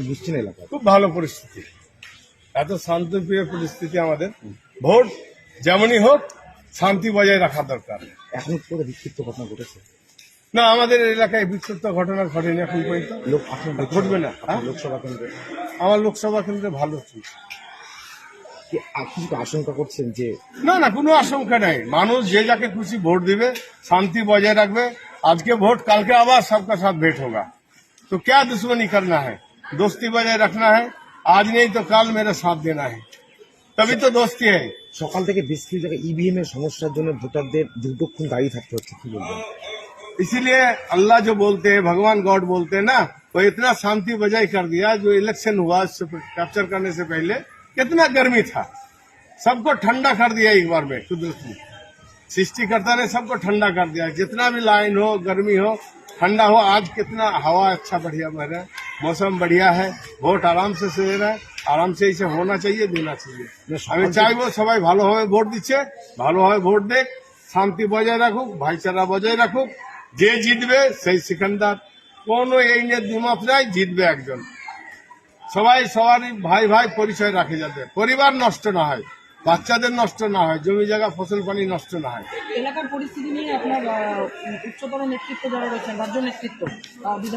কি বুঝছেন এলাকা খুব ভালো পরিস্থিতি। এত শান্তপ্রিয় পরিস্থিতি আমাদের। ভোট যেমনই হোক শান্তি বজায় রাখা দরকার। এখন করে বিক্ষিপ্ত ঘটনা ঘটেছে? না আমাদের এলাকায় বিক্ষিপ্ত ঘটনা ঘটেনি এখন পর্যন্ত। ঘটবে না। হ্যাঁ? লোকসভা কেন্দ্রে? আমার লোকসভা কেন্দ্রে ভালো আশঙ্কা করছেন যে না না কোনো আশঙ্কা নাই। মানুষ যে যাকে খুশি ভোট দিবে শান্তি বজায় রাখবে। আজকে ভোট কালকে আবার সবকা সাথ ভেট হোক তো ক্যা দুশ্মনী করনা হ্যাঁ दोस्ती बजाय रखना है आज नहीं तो कल मेरा साथ देना है तभी तो दोस्ती है সকাল থেকে বেশ কিছু জায়গায় ইভিএম এর সমস্যার জন্য ভোটারদের দীর্ঘক্ষণ দাঁড়িয়ে থাকতে হচ্ছে কি বলবেন इसीलिए अल्लाह जो बोलते हैं भगवान गॉड बोलते हैं ना वो इतना शांति बजाय कर दिया जो इलेक्शन हुआ उससे कैप्चर करने से पहले कितना गर्मी था सबको ठंडा कर दिया एक बार में कुदरत ने सृष्टिकर्ता ने सबको ठंडा कर दिया जितना भी लाइन हो गर्मी हो ठंडा हो आज कितना हवा अच्छा बढ़िया बह रहा है मौसम बढ़िया है वोट आराम से से रहा है আরাম से इसे होना चाहिए देना चाहिए আমি চাইবো সবাই ভালোভাবে ভোট দিচ্ছে ভালোভাবে ভোট দেখ শান্তি বজায় রাখুক ভাইচারা বজায় রাখুক যে জিতবে সেই সিকান্দার কোনো এই নিয়ে দ্বিমত নাই জিতবে একজন সবাই সবারই ভাই ভাই পরিচয় রাখে যাতে পরিবার নষ্ট না হয় বাচ্চাদের নষ্ট না হয় জমি জায়গা ফসল পানি নষ্ট না হয় এলাকার পরিস্থিতি নিয়ে আপনার আহ, উচ্চতর নেতৃত্ব যারা রয়েছেন রাজ্য নেতৃত্ব আহ, বিধান-